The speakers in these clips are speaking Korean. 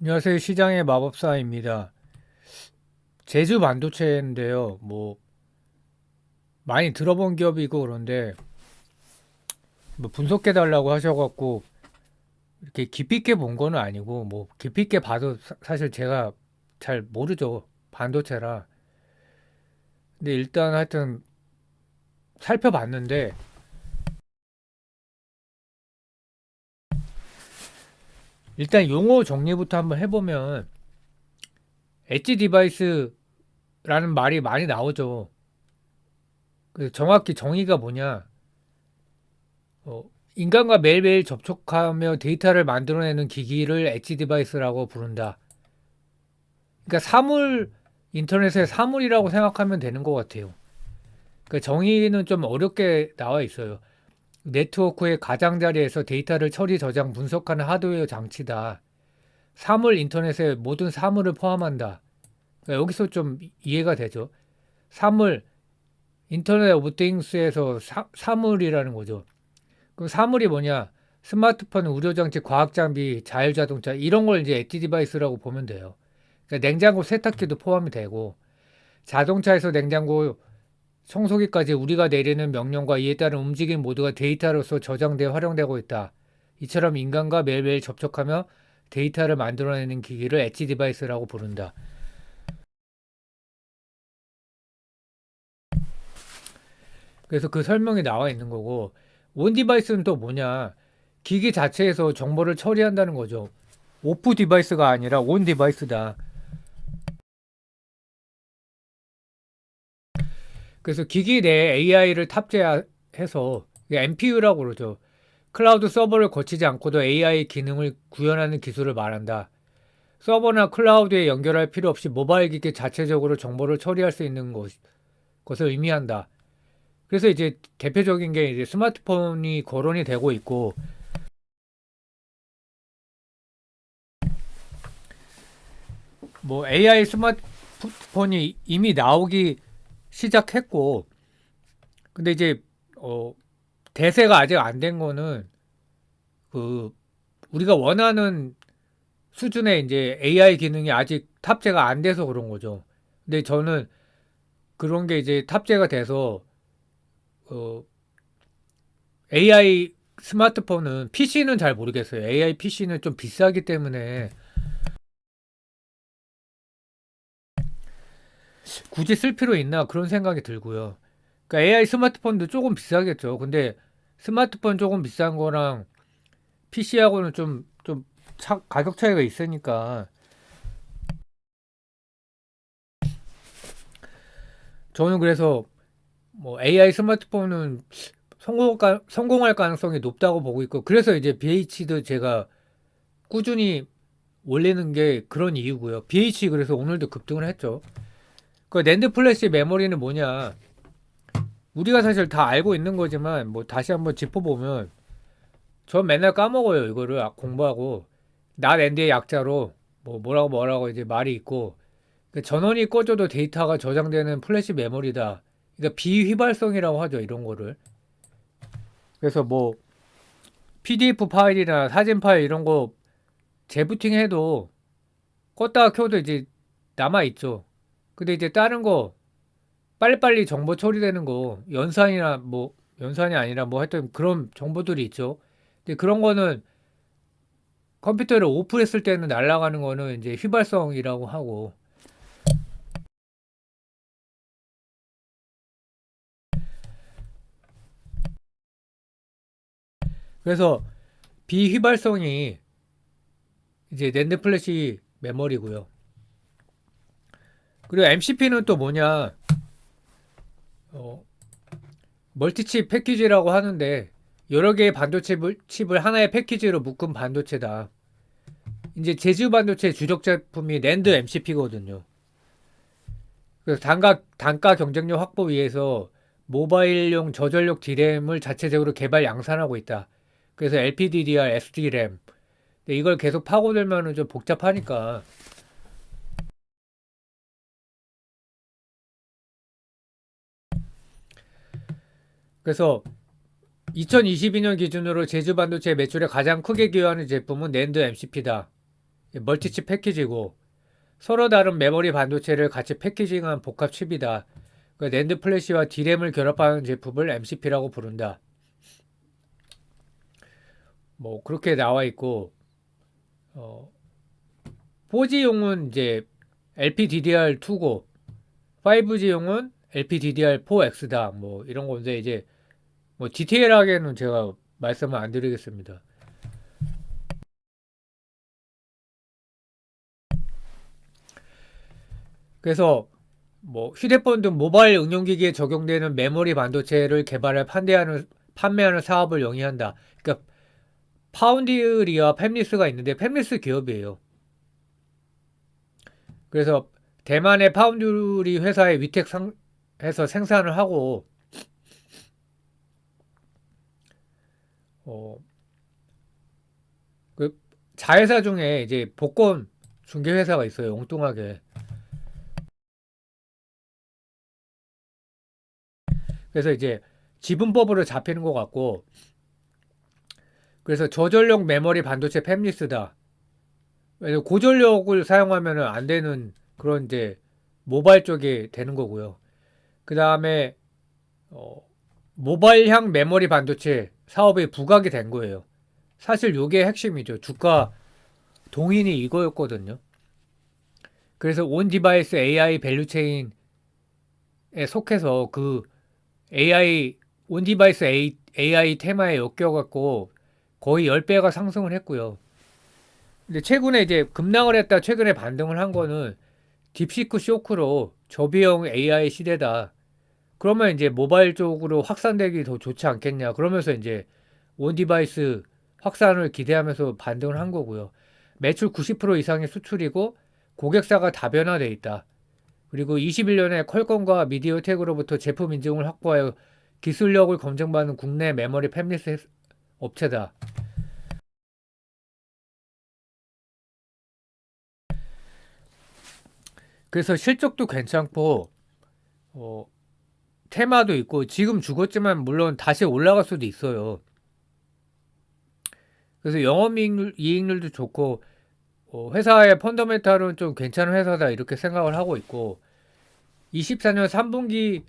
안녕하세요. 시장의 마법사입니다. 제주 반도체인데요. 뭐 많이 들어본 기업이고 그런데 뭐 분석해 달라고 하셔갖고 이렇게 깊이 있게 본 거는 아니고 뭐 깊이 있게 봐도 사- 사실 제가 잘 모르죠. 반도체라. 근데 일단 하여튼 살펴봤는데 일단 용어 정리부터 한번 해보면 엣지 디바이스라는 말이 많이 나오죠. 그 정확히 정의가 뭐냐? 어, 인간과 매일매일 접촉하며 데이터를 만들어내는 기기를 엣지 디바이스라고 부른다. 그러니까 사물 인터넷의 사물이라고 생각하면 되는 것 같아요. 그 정의는 좀 어렵게 나와 있어요. 네트워크의 가장자리에서 데이터를 처리, 저장, 분석하는 하드웨어 장치다. 사물 인터넷의 모든 사물을 포함한다. 그러니까 여기서 좀 이- 이해가 되죠. 사물 인터넷 오브 띵스에서 사, 사물이라는 거죠. 그럼 사물이 뭐냐? 스마트폰, 의료장치, 과학장비, 자율자동차 이런 걸 이제 엣지 디바이스라고 보면 돼요. 그러니까 냉장고, 세탁기도 포함이 되고 자동차에서 냉장고, 청소기까지 우리가 내리는 명령과 이에 따른 움직임 모두가 데이터로서 저장되어 활용되고 있다. 이처럼 인간과 매일매일 접촉하며 데이터를 만들어내는 기기를 엣지 디바이스라고 부른다. 그래서 그 설명이 나와 있는 거고 온 디바이스는 또 뭐냐? 기기 자체에서 정보를 처리한다는 거죠. 오프 디바이스가 아니라 온 디바이스다. 그래서 기기 내에 AI를 탑재해서 MPU라고 그러죠. 클라우드 서버를 거치지 않고도 AI 기능을 구현하는 기술을 말한다. 서버나 클라우드에 연결할 필요 없이 모바일 기기 자체적으로 정보를 처리할 수 있는 것, 것을 의미한다. 그래서 이제 대표적인 게 이제 스마트폰이 거론이 되고 있고 뭐 AI 스마트폰이 이미 나오기 시작했고 근데 이제 어 대세가 아직 안 된 거는 그 우리가 원하는 수준의 이제 AI 기능이 아직 탑재가 안 돼서 그런 거죠. 근데 저는 그런 게 이제 탑재가 돼서 어 AI 스마트폰은 PC는 잘 모르겠어요. AI PC는 좀 비싸기 때문에 굳이 쓸 필요 있나 그런 생각이 들고요. 그러니까 AI 스마트폰도 조금 비싸겠죠. 근데 스마트폰 조금 비싼 거랑 PC하고는 좀, 좀 차- 가격 차이가 있으니까 저는 그래서 뭐 AI 스마트폰은 성공할, 성공할 가능성이 높다고 보고 있고 그래서 이제 BH도 제가 꾸준히 올리는 게 그런 이유고요. BH 그래서 오늘도 급등을 했죠. 그 낸드 플래시 메모리는 뭐냐? 우리가 사실 다 알고 있는 거지만 뭐 다시 한번 짚어보면 전 맨날 까먹어요 이거를 아- 공부하고 나 낸드의 약자로 뭐 뭐라고 뭐라고 이제 말이 있고 그 전원이 꺼져도 데이터가 저장되는 플래시 메모리다. 그러니까 비휘발성이라고 하죠 이런 거를. 그래서 뭐 PDF 파일이나 사진 파일 이런 거 재부팅해도 껐다가 켜도 이제 남아 있죠. 근데 이제 다른 거 빨리빨리 정보 처리되는 거 연산이나 뭐 연산이 아니라 뭐 하여튼 그런 정보들이 있죠. 근데 그런 거는 컴퓨터를 오프했을 때는 날아가는 거는 이제 휘발성이라고 하고 그래서 비휘발성이 이제 낸드 플래시 메모리고요. 그리고 MCP는 또 뭐냐? 어, 멀티칩 패키지라고 하는데 여러 개의 반도체 물- 칩을 하나의 패키지로 묶은 반도체다. 이제 제주 반도체 주력 제품이 낸드 MCP거든요. 그래서 단가 단가 경쟁력 확보 위해서 모바일용 저전력 D램을 자체적으로 개발 양산하고 있다. 그래서 LPDDR. 근데 이걸 계속 파고들면은 좀 복잡하니까 그래서 2022년 기준으로 제주 반도체 매출에 가장 크게 기여하는 제품은 낸드 MCP다. 멀티칩 패키지고 서로 다른 메모리 반도체를 같이 패키징한 복합 칩이다. 그 낸드 플래시와 D램을 결합하는 제품을 MCP라고 부른다. 뭐 그렇게 나와 있고 어 4G용은 이제 LPDDR2고 5G용은 LPDDR4X다. 뭐 이런 건데 이제 뭐 디테일하게는 제가 말씀을 안 드리겠습니다. 그래서 뭐 휴대폰 등 모바일 응용기기에 적용되는 메모리 반도체를 개발해 판매하는 판매하는 사업을 영위한다. 그러니까 파운디리와 팹리스가 있는데 팹리스 기업이에요. 그래서 대만의 파운드리 회사에 위택 해서 생산을 하고 어, 그 자회사 중에 이제 복권 중개 회사가 있어요. 엉뚱하게. 그래서 이제 지분법으로 잡히는 것 같고 그래서 저전력 메모리 반도체 팹리스다. 고전력을 사용하면 안 되는 그런 이제 모바일 쪽에 되는 거고요. 그 다음에 어, 모바일향 메모리 반도체 사업에 부각이 된 거예요. 사실 이게 핵심이죠. 주가 동인이 이거였거든요. 그래서 온 디바이스 AI 밸류체인에 속해서 그 AI 온 디바이스 AI 테마에 엮여갖고 거의 10배가 상승을 했고요. 근데 최근에 이제 급락을 했다 최근에 반등을 한 거는 딥시크 쇼크로 저비용 AI 시대다. 그러면 이제 모바일 쪽으로 확산되기 더 좋지 않겠냐. 그러면서 이제 온 디바이스 확산을 기대하면서 반등을 한 거고요. 매출 90% 이상의 수출이고 고객사가 다변화돼 있다. 그리고 21년에 퀄컴과 미디어텍으로부터 제품 인증을 확보하여 기술력을 검증받는 국내 메모리 팹리스 업체다. 그래서 실적도 괜찮고 어, 테마도 있고 지금 죽었지만 물론 다시 올라갈 수도 있어요. 그래서 영업이익률 이익률 도 좋고 어, 회사의 펀더멘탈은 좀 괜찮은 회사다 이렇게 생각을 하고 있고 24년 3분기에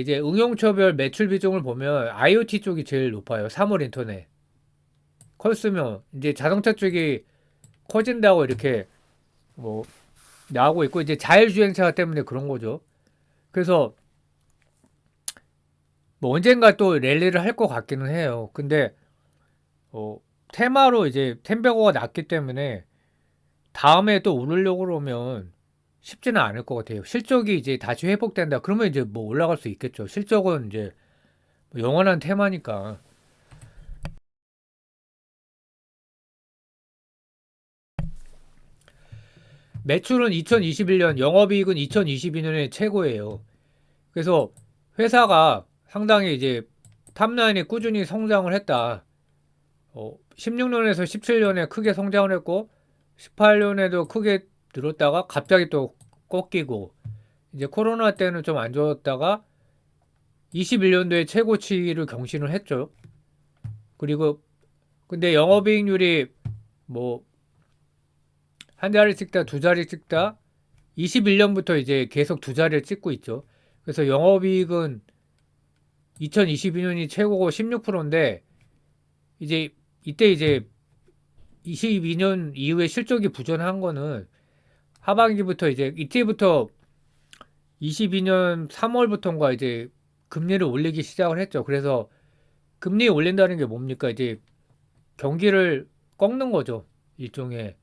이제 응용처별 매출 비중을 보면 IoT 쪽이 제일 높아요. 3월 인터넷 컸으면 이제 자동차 쪽이 커진다고 이렇게 뭐 나오고 있고 이제 자율주행차 때문에 그런 거죠. 그래서 뭐 언젠가 또 랠리를 할 것 같기는 해요. 근데 어, 테마로 이제 템베거가 났기 때문에 다음에 또 오르려고 그러면 쉽지는 않을 것 같아요. 실적이 이제 다시 회복된다. 그러면 이제 뭐 올라갈 수 있겠죠. 실적은 이제 뭐 영원한 테마니까. 매출은 2021년, 영업이익은 2022년에 최고예요. 그래서 회사가 상당히 이제 탑라인에 꾸준히 성장을 했다. 어, 16년에서 17년에 크게 성장을 했고 18년에도 크게 늘었다가 갑자기 또 꺾이고 이제 코로나 때는 좀 안 좋았다가 21년도에 최고치를 경신을 했죠. 그리고 근데 영업이익률이 뭐 한 자리 찍다 두 자리 찍다 21년부터 이제 계속 두 자리를 찍고 있죠. 그래서 영업이익은 2022년이 최고고 16%인데 이제 이때 이제 22년 이후에 실적이 부전한 거는 하반기부터 이제 이때부터 22년 3월부터인가 이제 금리를 올리기 시작을 했죠. 그래서 금리 올린다는 게 뭡니까? 이제 경기를 꺾는 거죠. 일종의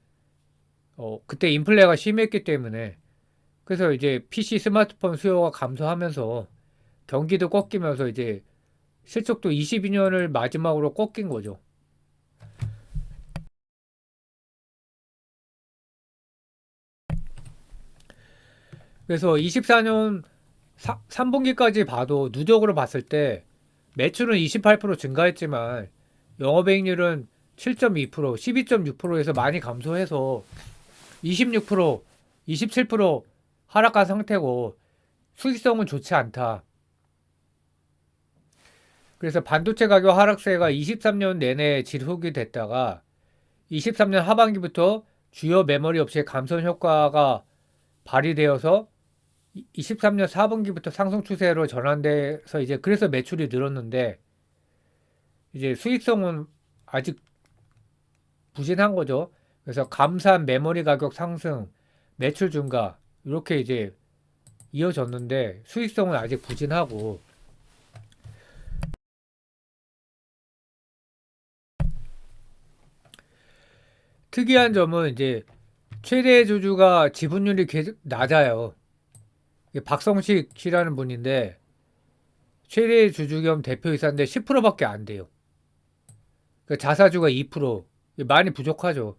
어 그때 인플레가 심했기 때문에 그래서 이제 PC 스마트폰 수요가 감소하면서 경기도 꺾이면서 이제 실적도 22년을 마지막으로 꺾인 거죠. 그래서 24년 3분기까지 봐도 누적으로 봤을 때 매출은 28% 증가했지만 영업이익률은 7.2%, 12.6%에서 많이 감소해서 26%, 27% 하락한 상태고 수익성은 좋지 않다. 그래서 반도체 가격 하락세가 23년 내내 지속이 됐다가 23년 하반기부터 주요 메모리 업체의 감선 효과가 발휘되어서 23년 4분기부터 상승 추세로 전환돼서 이제 그래서 매출이 늘었는데 이제 수익성은 아직 부진한 거죠. 그래서 감산 메모리 가격 상승, 매출 증가 이렇게 이제 이어졌는데 수익성은 아직 부진하고 특이한 점은 이제 최대 주주가 지분율이 계속 낮아요. 박성식 씨라는 분인데 최대 주주 겸 대표이사인데 10%밖에 안 돼요. 그 자사주가 2% 이게 많이 부족하죠.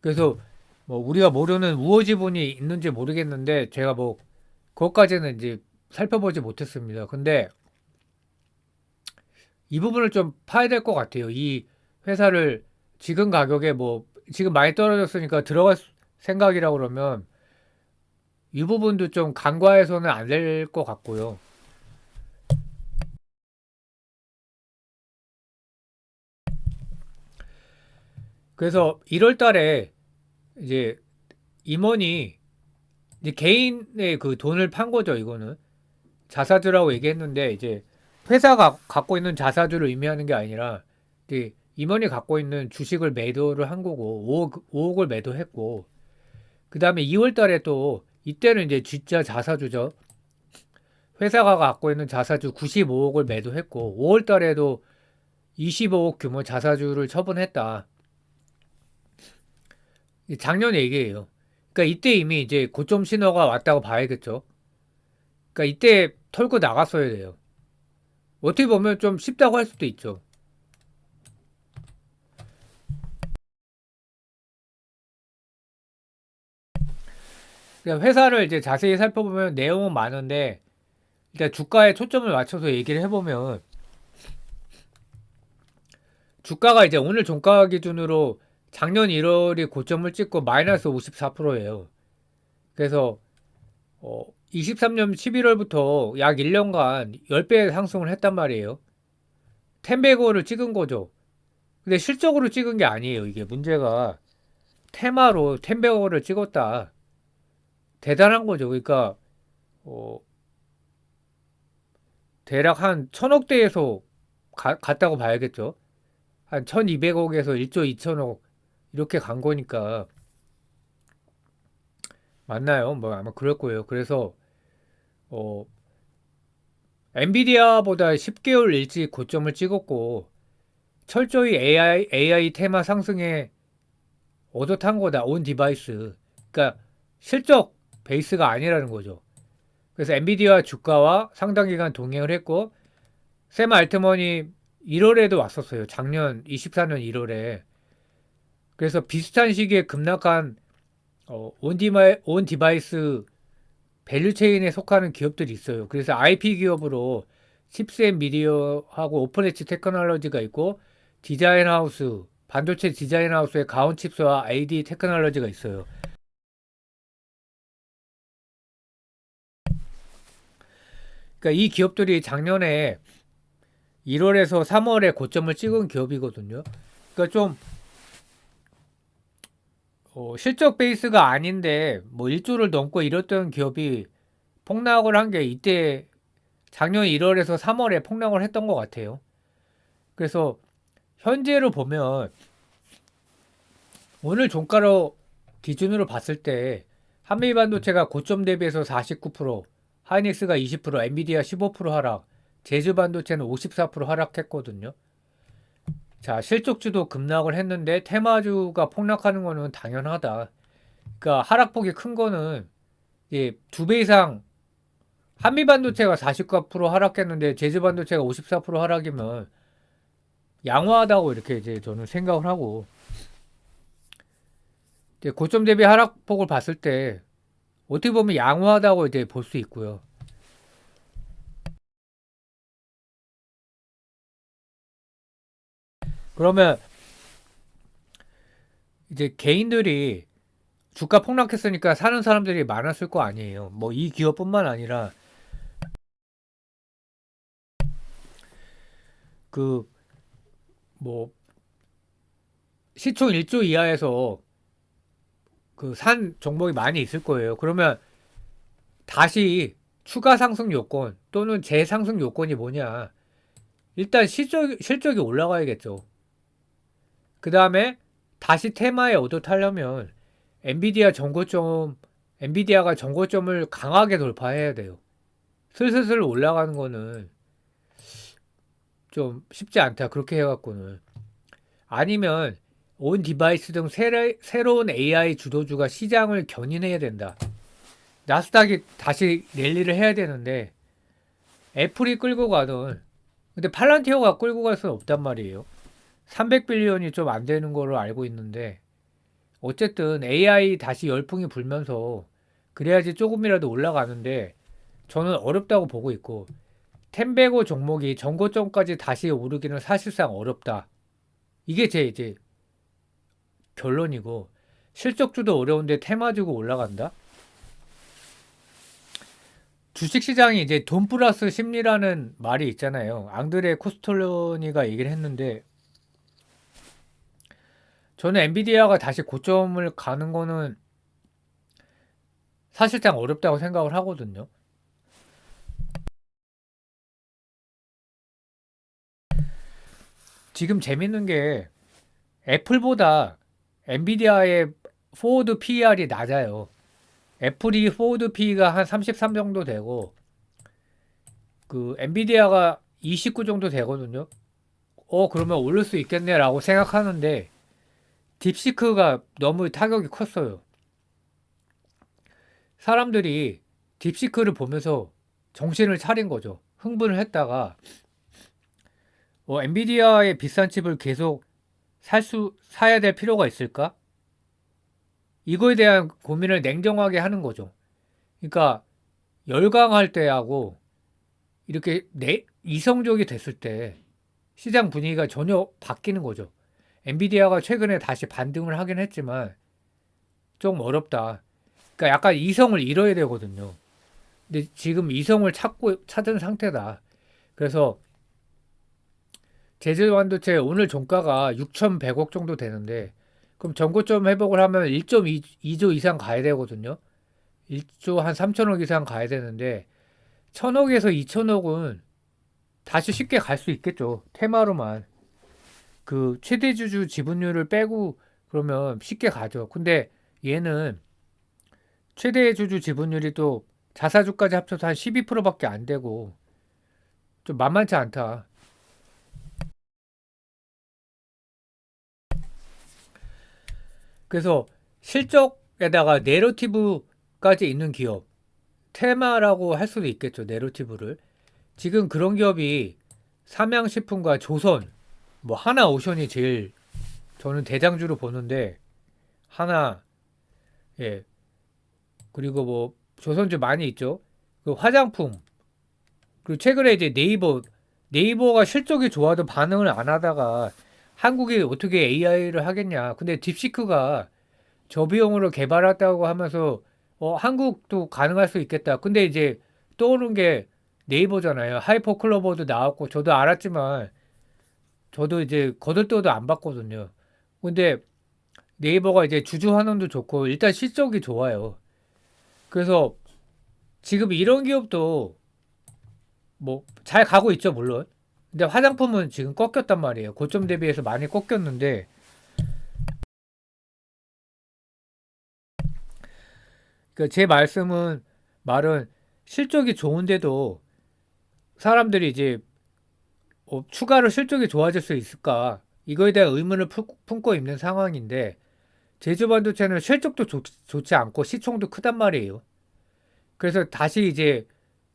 그래서 뭐 우리가 모르는 우호 지분이 있는지 모르겠는데 제가 뭐 그것까지는 이제 살펴보지 못했습니다. 근데 이 부분을 좀 파야 될 것 같아요. 이 회사를 지금 가격에 뭐 지금 많이 떨어졌으니까 들어갈 생각이라고 그러면 이 부분도 좀 간과해서는 안 될 것 같고요. 그래서 1월 달에 이제 임원이 이제 개인의 그 돈을 판 거죠, 이거는. 자사주라고 얘기했는데 이제 회사가 갖고 있는 자사주를 의미하는 게 아니라 이제 임원이 갖고 있는 주식을 매도를 한 거고 5억, 5억을 매도했고 그 다음에 2월 달에 또 이때는 이제 진짜 자사주죠. 회사가 갖고 있는 자사주 95억을 매도했고 5월 달에도 25억 규모 자사주를 처분했다. 작년 얘기예요. 그러니까 이때 이미 이제 고점 신호가 왔다고 봐야겠죠. 그러니까 이때 털고 나갔어야 돼요. 어떻게 보면 좀 쉽다고 할 수도 있죠. 그냥 회사를 이제 자세히 살펴보면 내용은 많은데 일단 주가에 초점을 맞춰서 얘기를 해보면 주가가 이제 오늘 종가 기준으로 작년 1월이 고점을 찍고 마이너스 54%예요. 그래서 어 23년 11월부터 약 1년간 10배 상승을 했단 말이에요. 텐베고를 찍은 거죠. 근데 실적으로 찍은 게 아니에요. 이게 문제가 테마로 텐베고를 찍었다. 대단한 거죠. 그러니까 어 대략 한 천억대에서 가, 갔다고 봐야겠죠. 한 1200억에서 1조 2천억 이렇게 간 거니까 맞나요? 뭐 아마 그럴 거예요. 그래서 어 엔비디아보다 10개월 일찍 고점을 찍었고 철저히 AI AI 테마 상승에 얻어 탄 거다. 온 디바이스. 그러니까 실적 베이스가 아니라는 거죠. 그래서 엔비디아 주가와 상당 기간 동행을 했고 샘 알트먼이 1월에도 왔었어요. 작년 24년 1월에. 그래서 비슷한 시기에 급락한 어, 온, 디마이, 온 디바이스 밸류 체인에 속하는 기업들이 있어요. 그래서 IP 기업으로 칩셋 미디어하고 오픈 엣지 테크놀로지가 있고 디자인 하우스, 반도체 디자인 하우스의 가온 칩스와 AD 테크놀로지가 있어요. 그러니까 이 기업들이 작년에 1월에서 3월에 고점을 찍은 기업이거든요. 그러니까 좀 어, 실적 베이스가 아닌데 뭐 1조를 넘고 이랬던 기업이 폭락을 한 게 이때 작년 1월에서 3월에 폭락을 했던 것 같아요. 그래서 현재로 보면 오늘 종가로 기준으로 봤을 때 한미 반도체가 고점 대비해서 49%, 하이닉스가 20%, 엔비디아 15% 하락, 제주 반도체는 54% 하락했거든요. 자, 실적주도 급락을 했는데 테마주가 폭락하는 거는 당연하다. 그러니까 하락폭이 큰 거는 이제 두배 이상 한미 반도체가 49% 하락했는데 제주 반도체가 54% 하락이면 양호하다고 이렇게 이제 저는 생각을 하고 이제 고점 대비 하락폭을 봤을 때 어떻게 보면 양호하다고 이제 볼 수 있고요. 그러면 이제 개인들이 주가 폭락했으니까 사는 사람들이 많았을 거 아니에요. 뭐 이 기업뿐만 아니라 그 뭐 시총 1조 이하에서 그 산 종목이 많이 있을 거예요. 그러면 다시 추가 상승 요건 또는 재상승 요건이 뭐냐? 일단 실적, 실적이 올라가야겠죠. 그 다음에 다시 테마에 얻어 타려면 엔비디아 정고점, 엔비디아가 정고점을 강하게 돌파해야 돼요. 슬슬슬 올라가는 거는 좀 쉽지 않다. 그렇게 해갖고는. 아니면 온 디바이스 등 새로, 새로운 AI 주도주가 시장을 견인해야 된다. 나스닥이 다시 랠리를 해야 되는데 애플이 끌고 가든 근데 팔란티어가 끌고 갈 수는 없단 말이에요. 300빌리언이 좀 안 되는 걸로 알고 있는데 어쨌든 AI 다시 열풍이 불면서 그래야지 조금이라도 올라가는데 저는 어렵다고 보고 있고 템베고 종목이 전고점까지 다시 오르기는 사실상 어렵다. 이게 제 이제 결론이고 실적주도 어려운데 테마 주고 올라간다? 주식시장이 이제 돈 플러스 심리라는 말이 있잖아요. 앙드레 코스톨로니가 얘기를 했는데 저는 엔비디아가 다시 고점을 가는 거는 사실상 어렵다고 생각을 하거든요. 지금 재밌는 게 애플보다 엔비디아의 포워드 PER이 낮아요. 애플이 포워드 P가 한 33 정도 되고 그 엔비디아가 29 정도 되거든요. 어 그러면 오를 수 있겠네라고 생각하는데 딥시크가 너무 타격이 컸어요. 사람들이 딥시크를 보면서 정신을 차린 거죠. 흥분을 했다가 어, 엔비디아의 비싼 칩을 계속 살 수, 사야 될 필요가 있을까? 이거에 대한 고민을 냉정하게 하는 거죠. 그러니까 열강할 때하고 이렇게 내, 이성적이 됐을 때 시장 분위기가 전혀 바뀌는 거죠. 엔비디아가 최근에 다시 반등을 하긴 했지만 좀 어렵다. 그러니까 약간 이성을 잃어야 되거든요. 근데 지금 이성을 찾고 찾은 상태다. 그래서 제주 반도체 오늘 종가가 6,100억 정도 되는데 그럼 전고점 회복을 하면 1.2조 이상 가야 되거든요. 1조 한 3천억 이상 가야 되는데 1천억에서 2천억은 다시 쉽게 갈 수 있겠죠. 테마로만. 그 최대 주주 지분율을 빼고 그러면 쉽게 가죠. 근데 얘는 최대 주주 지분율이 또 자사주까지 합쳐서 한 12%밖에 안 되고 좀 만만치 않다. 그래서 실적에다가 내러티브까지 있는 기업 테마라고 할 수도 있겠죠. 내러티브를. 지금 그런 기업이 삼양식품과 조선 뭐 하나 오션이 제일 저는 대장주로 보는데 하나 예 그리고 뭐 조선주 많이 있죠 그 화장품 그리고 최근에 이제 네이버 네이버가 실적이 좋아도 반응을 안 하다가 한국이 어떻게 AI를 하겠냐 근데 딥시크가 저비용으로 개발했다고 하면서 어 한국도 가능할 수 있겠다 근데 이제 떠오른 게 네이버잖아요 하이퍼 클로버도 나왔고 저도 알았지만 저도 이제 거들떠도 안 봤거든요. 근데 네이버가 이제 주주 환원도 좋고 일단 실적이 좋아요. 그래서 지금 이런 기업도 뭐 잘 가고 있죠, 물론. 근데 화장품은 지금 꺾였단 말이에요. 고점 대비해서 많이 꺾였는데 그러니까 제 말씀은 말은 실적이 좋은데도 사람들이 이제 어, 추가로 실적이 좋아질 수 있을까? 이거에 대한 의문을 품고 있는 상황인데 제주 반도체는 실적도 좋, 좋지 않고 시총도 크단 말이에요. 그래서 다시 이제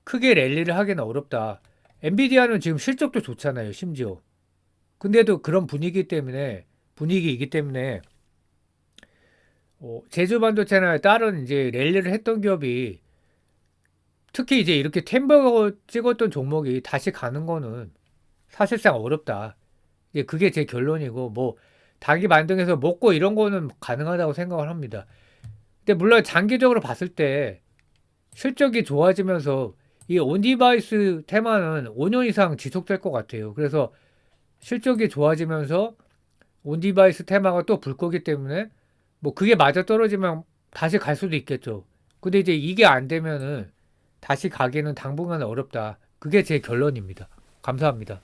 크게 랠리를 하기는 어렵다. 엔비디아는 지금 실적도 좋잖아요, 심지어. 근데도 그런 분위기 때문에 분위기이기 때문에 어, 제주 반도체나 다른 이제 랠리를 했던 기업이 특히 이제 이렇게 템버 찍었던 종목이 다시 가는 거는 사실상 어렵다. 이제 그게 제 결론이고 뭐 단기 반등해서 먹고 이런 거는 가능하다고 생각을 합니다. 근데 물론 장기적으로 봤을 때 실적이 좋아지면서 이 온디바이스 테마는 5년 이상 지속될 것 같아요. 그래서 실적이 좋아지면서 온디바이스 테마가 또 불 거기 때문에 뭐 그게 맞아 떨어지면 다시 갈 수도 있겠죠. 근데 이제 이게 안 되면은 다시 가기는 당분간 어렵다. 그게 제 결론입니다. 감사합니다.